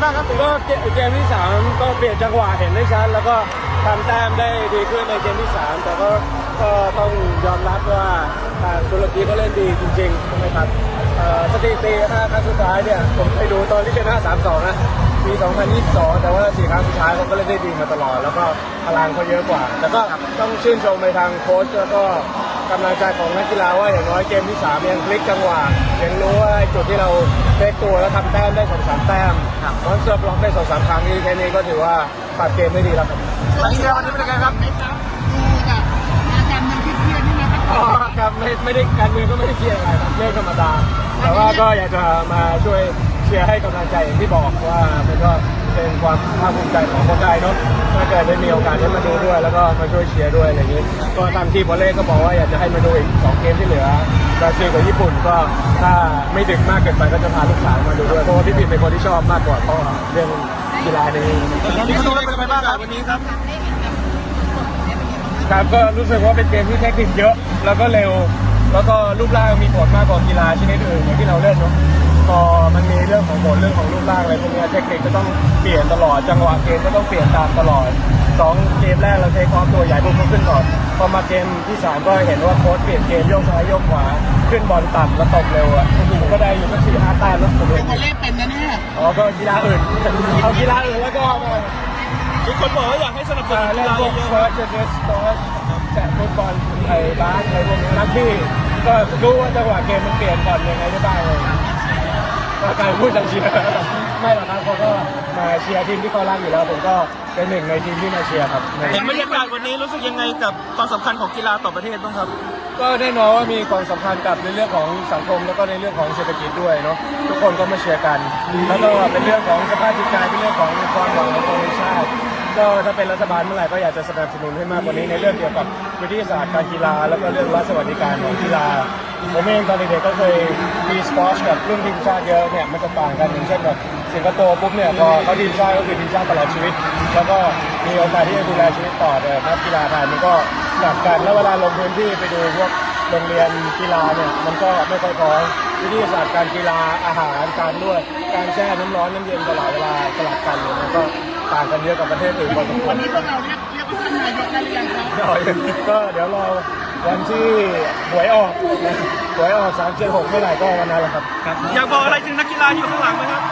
เกมที่สามก็เปลี่ยนจังหวะเห็นได้ชัดแล้วก็ทำแต้มได้ดีขึ้นในเกมที่3แต่ก็ก็ต้องยอมรับว่าทางตุรกีก็เล่นดีจริงๆใช่ไมครับสถิติ5ครั้งสุดท้ายเนี่ยผมไปดูตอนที่ชนะ3-2 นะปี2022 แต่ว่า4ครั้งสุดท้ายเขาก็เล่นได้ดีมาตลอด แล้วก็พลังเขาเยอะกว่าแต่ก็ต้องชื่นชมไปทางโค้ชแล้วก็ กำลังใจของนักกีฬาว่าอย่างน้อยเกมที่3ยังพลิกจังหวะยังรู้ว่าจุดที่เราเทคตัวแล้วทำแต้มได้สองสามแต้มมอนสเตอร์บล็อกได้สองสามครั้งนี้แค่นี้ก็ถือว่าปรับเกมได้ดีแล้วครับสังเกตวันนี้เป็นยังไงครับดูแบบอาการมันเครียดๆนี่นะครับอ๋อครับไม่ไม่ได้การเมืองก็ไม่ได้เครียดอะไรครับเรื่องธรรมดา แต่ว่าก็อยากจะมาช่วยเชียร์ให้กำลังใจอย่างที่บอกว่ามันก็ เป็นความภาคภูมิใจของคนไทยเนาะถ้าเกิดได้มีโอกาสได้มาดูด้วย แล้วก็มาช่วยเชียร์ด้วยอะไรอย่างนี้ ก็ทางทีมวอลเล่ก็บอกว่าอยากจะให้มาดูอีกสองเกมที่เหลือบราซิลกับญี่ปุ่นก็ถ้าไม่ดึกมากเกินไปก็จะพาลูกสาวมาดูด้วยเพราะว่าพี่ปิ่นเป็นคนที่ชอบมากกว่าเพราะเรื่องกีฬานี้วันนี้ดูแล้วเป็นยังไงบ้างครับวันนี้ครับครับก็รู้สึกว่าเป็นเกมที่เทคนิคเยอะ แล้วก็เร็ว แล้วก็รูปร่างมีผลมากกว่ากีฬาชนิดอื่นอย่างที่เราเล่นเนาะ พอมันมีเรื่องของผลเรื่องของรูปร่างอะไรพวกเนี้ยเทคนิคก็ต้องเปลี่ยนตลอดจังหวะเกมก็ต้องเปลี่ยนตามตลอดสองเกมแรกเราเทคออฟตัวใหญ่ปุ๊บก็ขึ้นก่อนพอมาเกมที่สามก็เห็นว่าโค้ชเปลี่ยนเกมโยกซ้ายโยกขวาขึ้นบอลต่ำแล้วตบเร็วอะผมก็ได้อยู่ก็สี่ห้าแต้มแล้วผมเอเป็นงวอลเล่เป็นนะเนี่ยอ๋อก็กีฬาอื่นเอากีฬาอื่นแล้วก็มาทุกคนบอกว่าอยากให้สนับสนุอ่านกีเล่นฬาพวกเยสอะปอร์ตเทนนิสสปอร์ตแข่ฟุตบอลไอ้บาสอะไรพวกนี้รักบี้ก็รู้ว่าจังหวะเกมมันเปลี่ยนก่อนยังไงได้บ้างเลย ก็กลารพูดจังเชียร์ไม่หรอกครับเขาก็มาเชียร์ทีมที่เขารักอยู่แล้ว ผมก็เป็นหนึ่งในทีมที่มาเชียร์ครับในๆเห็นบรรยากาศวันนี้รู้สึกยังไงกับความสำคัญของกีฬาต่อประเทศบ้างครับ ก็แน่นอนว่ามีความสำคัญกับในเรื่องของสังคมแล้วก็ในเรื่องของเศรษฐกิจด้วยเนาะทุกคนก็มาเชียร์กัน แล้วก็เป็นเรื่องของสภาพจิตใจเป็นเรื่องของความหวังของคนในชาติ ก็ถ้าเป็นรัฐบาลเมื่อไหร่ก็อยากจะสนับสนุนให้มากกว่านี้ในเรื่องเกี่ยวกับวิทยาศาสตร์การกีฬา แล้วก็เรื่องรัฐสวัสดิการของกีฬา ผมเองตอนเด็กๆก็เคยมีสปอร์ตกับรุ่นทีมชาติเยอะเนี่ยมันจะต่างกันอย่างเช่นแบบสิงคโปร์ปุ๊บเนี่ยพอเขาทีมชาติก็คือทีมชาติตลอดชีวิต แล้วก็มีโอกาสที่จะดูแลชีวิตต่อแต่นักกีฬาไทยมันก็หนักกันแล้วเวลาลงพื้นที่ไปดูพวกโรงเรียนกีฬาเนี่ยมันก็ไม่ค่อยพร้อมวิทยาศาสตร์การกีฬาอาหารการนวดการแช่น้ำร้อนน้ำเย็นตลอดเวลาสลับกันเนี่ยมันก็ ต่างกันเยอะกับประเทศอื่นพอสมคววัรนนี้พวกเราเรียกเรียกว่าท่านนายกได้หรือยังครับก็เดี๋ยวรอวันที่หวยออกนะหวยออก3 7 6เมื่อไหร่ก็วันนั้นแหละครับ อยากบอกอะไรถึงนักกีฬาอยู่ข้างหลังไหมครับ